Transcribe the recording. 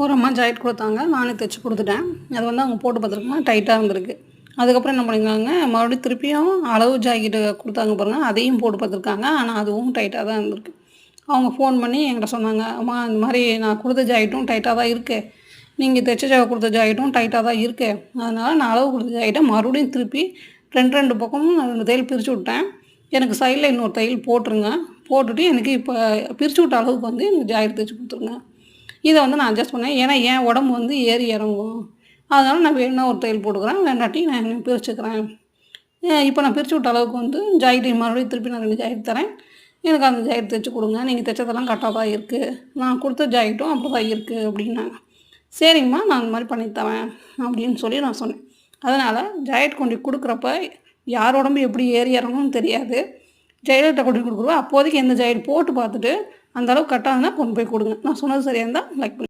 ஒரு அம்மா ஜாக்கெட் கொடுத்தாங்க. நானே தைச்சி கொடுத்துட்டேன். அது வந்து அவங்க போட்டு பார்த்துருக்கோம் டைட்டாக இருந்திருக்கு. அதுக்கப்புறம் என்ன பண்ணியிருக்காங்க மறுபடியும் திருப்பியும் அளவு ஜாக்கெட்டு கொடுத்தாங்க பாருங்கள் அதையும் போட்டு பார்த்துருக்காங்க. ஆனால் அதுவும் டைட்டாக தான் இருந்திருக்கு. அவங்க ஃபோன் பண்ணி என்கிட்ட சொன்னாங்க அம்மா இந்த மாதிரி நான் கொடுத்த ஜாக்கெட்டும் டைட்டாக தான் இருக்குது நீங்கள் தைச்ச ஜா கொடுத்த ஜாக்கெட்டும் டைட்டாக தான் இருக்குது அதனால் நான் அளவு கொடுத்த ஜாக்கெட்டை மறுபடியும் திருப்பி ரெண்டு ரெண்டு பக்கமும் நான் ரெண்டு தையல் பிரித்து விட்டேன். எனக்கு சைடில் இன்னொரு தையல் போட்டுருங்க. போட்டுட்டு எனக்கு இப்போ பிரித்து விட்ட அளவுக்கு வந்து எனக்கு ஜாக்கெட் தைச்சி கொடுத்துருங்க. இதை வந்து நான் அட்ஜஸ்ட் பண்ணேன். ஏன்னா என் உடம்பு வந்து ஏறி இறங்கும். அதனால் நான் வேணும்னா ஒரு தையல் போட்டுக்கிறேன். வேண்டாட்டி நான் பிரிச்சுக்கிறேன். இப்போ நான் பிரித்து விட்ட அளவுக்கு வந்து ஜாக்கெட் மறுபடியும் திருப்பி நான் ரெண்டு ஜாக்கெட் தரேன். எனக்கு அந்த ஜாக்கெட் தைச்சி கொடுங்க. நீங்கள் தைச்சதெல்லாம் கரெக்டாக தான் இருக்குது நான் கொடுத்த ஜாக்கெட்டும் அப்படி தான் இருக்குது அப்படின்னாங்க. சரிங்கம்மா நான் அந்த மாதிரி பண்ணி அப்படின்னு சொல்லி நான் சொன்னேன். அதனால் ஜாக்கெட் கொண்டு கொடுக்குறப்ப யார் உடம்பு எப்படி ஏறி இறங்கணும்னு தெரியாது. ஜெயலலிதா கொண்டு கொடுக்குறோம் அப்போதைக்கு எந்த ஜாக்கெட் போட்டு பார்த்துட்டு அந்தளவுக்கு கரெக்டாக இருந்தால் கொண்டு போய் கொடுங்க. நான் சொன்னது சரியாக இருந்தால் லைக் பண்ணி.